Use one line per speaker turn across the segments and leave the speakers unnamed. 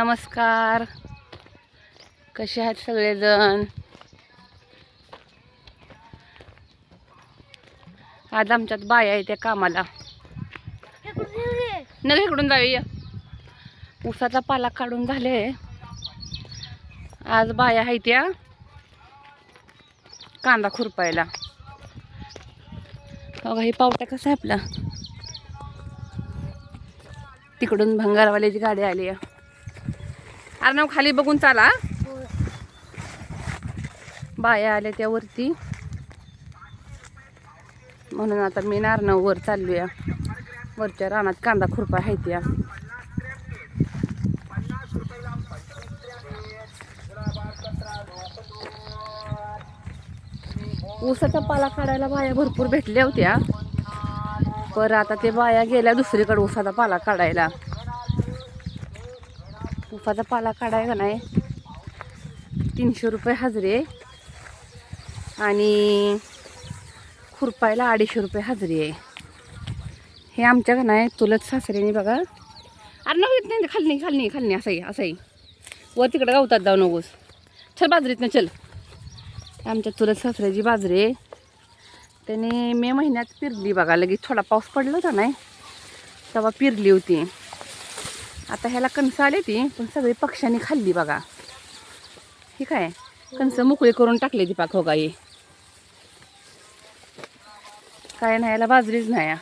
नमस्कार. कसे आहेत सगळेजण? आज आमच्यात बाया येते कामाला. न इकडून जाऊया. ऊसाचा पाला काढून झाले. आज बाया आहे त्या कांदा खुरपायला. अगं हे पावटा कसा आहे आपला? तिकडून भंगारवाल्याची गाडी आली आहे. अर्णव खाली बघून चाला. बाया आल्या त्या वरती. म्हणून आता मी नारनव वर चालूया वरच्या रानात कांदा खुरपा आहे त्या. ऊसाचा पाला काढायला बाया भरपूर भेटल्या होत्या. पर आता ते बाया गेल्या दुसरीकडे ऊसाचा पाला काढायला. उपाचा पाला काढायला नाही तीनशे रुपये हजरी आहे. आणि खुरपायला अडीचशे रुपये हजरी आहे. हे आमच्या का नाही तुलत सासऱ्याने बघा. अरे नव्हे येत नाही खाली नाही खाली खाली असंही असंही वर तिकडं गावतात जाऊ नकोस. चल बाजरीत ना चल आमच्या तुलत सासऱ्याची बाजरी आहे. त्याने मे महिन्यात पिरली बघा लगेच थोडा पाऊस पडला होता नाही तेव्हा पिरली होती. आता ह्याला कणसं आली ती पण सगळी पक्ष्यांनी खाल्ली बघा. ठीक आहे कणसं मोकळी करून टाकली ती पाक हो गाई. काय नाही याला बाजरीच नाही.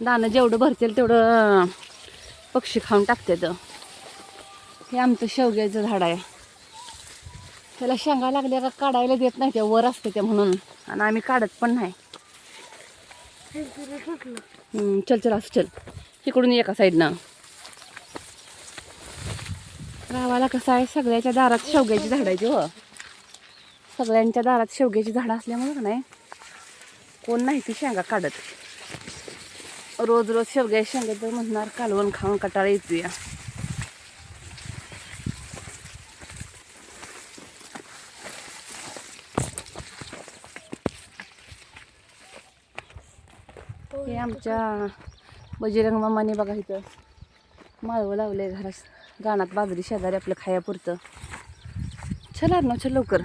दाणं जेवढं भरतील तेवढं पक्षी खाऊन टाकतात हे आमचं शेवग्याचं झाड आहे. त्याला शेंगा लागल्या का काढायला देत नाही त्या वर असते त्या म्हणून. आणि आम्ही काढत पण नाही. चल चल असं चल. इकडून एका साईडनं गावाला कसं आहे सगळ्याच्या दारात शेवग्याची झाडायची हो. सगळ्यांच्या दारात शेवग्याची झाडं असल्यामुळं का नाही कोण नाही ती शेंगा काढत. रोज रोज शेवग्या शेंगा तर म्हणणार कालवण खाऊन कटाळा येतो या हे आमच्या बजरंग मामाने बघा इथं माळवं लावलंय घरात गाणात बाजरी शेजारी आपलं खायापुरतं. चल ना चल लवकर.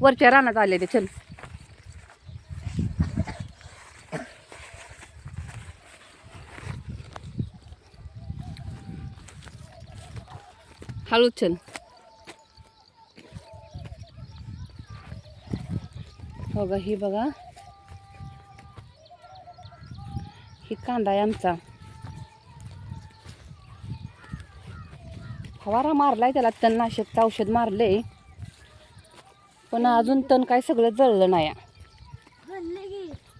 वरच्या रानात आले ते चल. हळूच चल. बघा ही बघा. ही कांदा आहे आमचा. फवारा मारलाय त्याला तणनाशकचं औषध मारलंय. पण अजून तण काय सगळं जळलं नाही.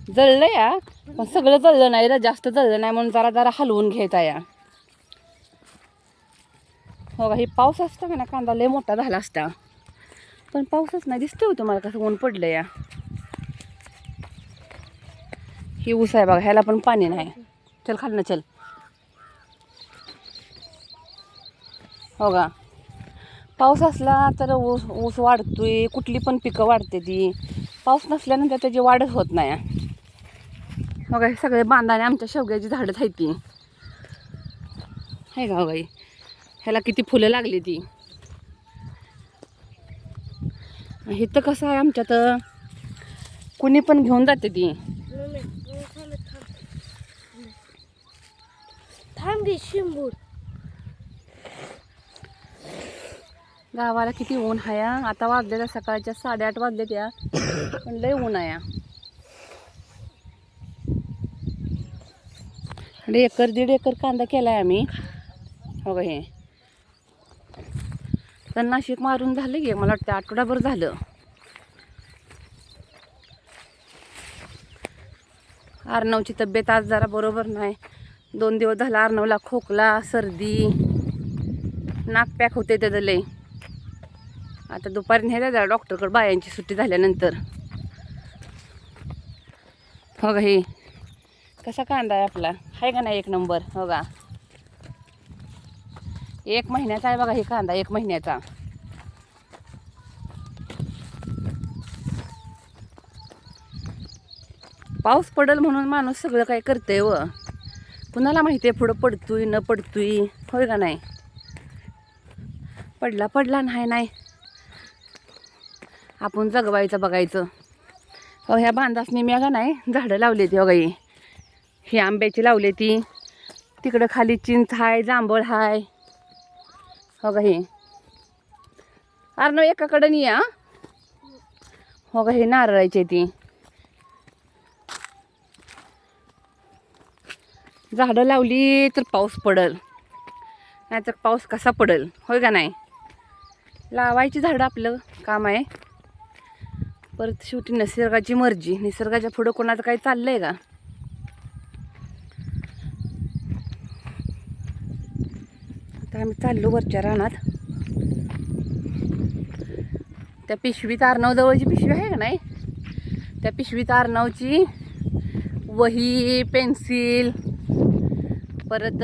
जळलं या पण सगळं जळलं नाही रे जास्त जळलं नाही म्हणून जरा जरा हलवून घ्यायचा या. हो का हे पाऊस असता का ना कांदा लय मोठा झाला असता. पण पाऊसच नाही दिसतोय होतं मला कसं? ऊन पडलं या. ही ऊस आहे बघा ह्याला पण पाणी नाही. चल खाल ना चल. हो का? पाऊस असला तर ऊस ऊस वाढतोय कुठली पण पिकं वाढते ती. पाऊस नसल्यानंतर त्याची वाढच होत नाही. हो का? हे सगळे बांधाने आमच्या शेवग्याची झाडं आहेत ती. आहे का हो गाई ह्याला किती फुलं लागली ती. इथं कसं आहे आमच्यात कुणी पण घेऊन जाते ती.
थांब शिंबूर
गावाला किती ऊन आहे आता आता वाजलेल्या सकाळच्या साडेआठ वाजले त्या पण लय ऊन आहे एकर दीड एकर कांदा केलाय आम्ही. हो हे. तर नाशिक मारून झालं की मला वाटतं आठवडाभर झालं. अर्णवची तब्येत आज जरा बरोबर नाही. दोन दिवस झाला अर्णवला खोकला सर्दी. नाक पॅक होते त्याचं लय. आता दुपारी नाही जा डॉक्टरकडे बायांची सुट्टी झाल्यानंतर. हो का हे. कसा कांदा आहे आपला? आहे का नाही एक नंबर? हो का एक महिन्याचा आहे बघा हे कांदा एक महिन्याचा. पाऊस पडल म्हणून माणूस सगळं काय करतंय व. कुणाला माहिती आहे पुढं पडतोय न पडतोय? होय का नाही? पडला पडला नाही नाही. आपण जगवायचं बघायचं. हो ह्या बांधासनी मी का नाही झाडं लावली ती बघाई ही. आंब्याची लावली ती. तिकडं खाली चिंच हाय जांभळ हाय. हो का हे? अरे एकाकडं नाही या हो का हे नारळाची आहे ती. झाडं लावली तर पाऊस पडल. नाहीतर पाऊस कसा पडल? होय का नाही? लावायची झाडं आपलं काम आहे. परत शेवटी निसर्गाची मर्जी. निसर्गाच्या पुढं कोणाचं काही चाललंय का? आता आम्ही चाललो वरच्या रानात. त्या पिशवीत आर्नव जवळची पिशवी आहे का नाही? त्या पिशवीत आर्नवची वही पेन्सिल परत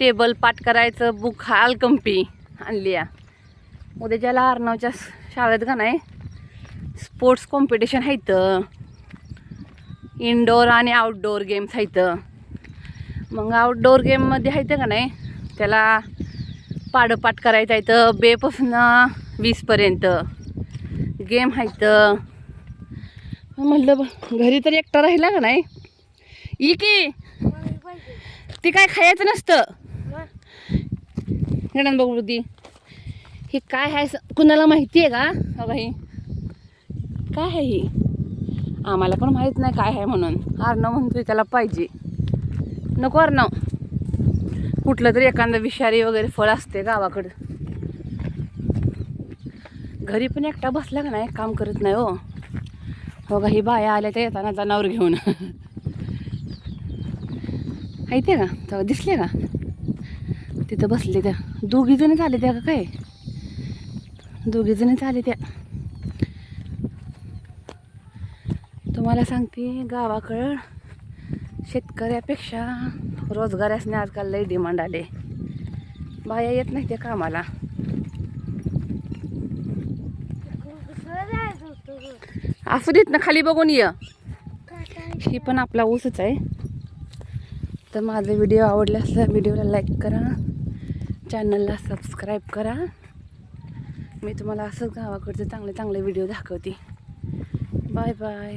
टेबल पाठ करायचं बुक हाल कंपी आणली या. उद्याच्याला आरनावच्या शाळेत का नाही? स्पोर्ट्स कॉम्पिटिशन आहेत इनडोअर आणि आउटडोअर गेम्स आहेत मग आउटडोअर गेममध्ये आहेत का नाही त्याला पाडपाठ करायचं आहे तर बेपासून वीसपर्यंत गेम आहेत म्हटलं घरी तर एकटा राहिला का नाही? ई की. ती काय खायचं नसतं. हेडन बघू ती हे काय आहे स- कुणाला माहिती आहे का? बघा ही काय आहे ही? आम्हाला पण माहीत नाही काय आहे म्हणून. अर्णव म्हणतोय त्याला पाहिजे. नको अर्णव. कुठलं तरी एखादं विषारी वगैरे फळ असते गावाकडं. घरी पण एकटा बसला का नाही? काम करत नाही हो. हो का ही बाया आल्या त्या येताना जनावर घेऊन. माहिती आहे का? तेव्हा दिसले का? तिथं बसले त्या. दोघीजणी झाले त्या का काय? दोघी जणी झाले त्या. तुम्हाला सांगते गावाकडं शेतकऱ्यापेक्षा रोजगारासने आजकाल लई डिमांड आले. बाया येत नाही त्या कामाला. असू देत ना खाली बघून ये. ही पण आपला ऊसच आहे. तर माझा व्हिडिओ आवडले असल्यास व्हिडिओला लाईक करा. चॅनलला सबस्क्राईब करा. मी तुम्हाला असंच गावाकडचे चांगले चांगले व्हिडिओ दाखवते. Bye bye